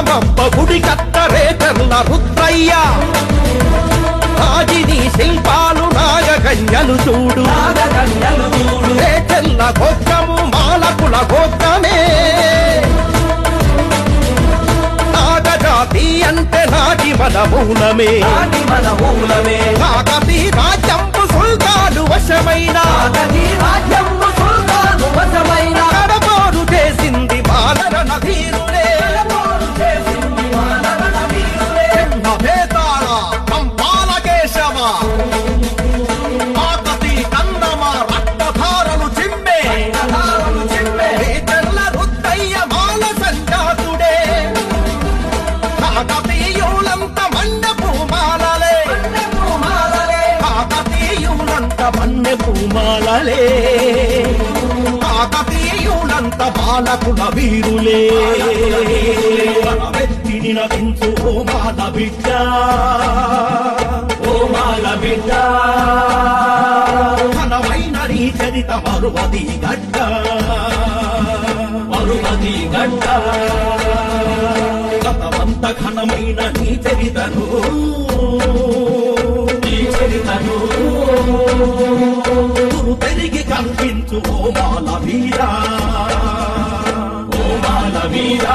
రామప్ప గుడి కత్తరే తెల్ల రుద్రయ్య. రాజిని శిల్పాలు నాగకన్యలు చూడు. నాగకన్యలు చూడు. రే తెల్ల గోత్రము మాలకుల గోత్రమే. నాగజాతి అంటే నాటి మన మూలమే కాకతి రాజ్యంపు సుల్తాను వశమైన. రాజ్యము సుల్తాను వశమైన. కడపోరు చేసింది బాలరణ ధీరులే కాకతీయులంత మన్నెపు కాకతీయులంత బాలకుల వీరులే. వెత్తిని నవించు ఓ మాల బిడ్డ ఓ మాల బిడ్డ ఘనమైన నీ చరిత మరువది గడ్డ. మరువది గడ్డ. గతమంత ఘనమైన నీ చరితను. గురు పెరిగి కనిపించు ఓ మాల వీరా. ఓ మాల వీరా.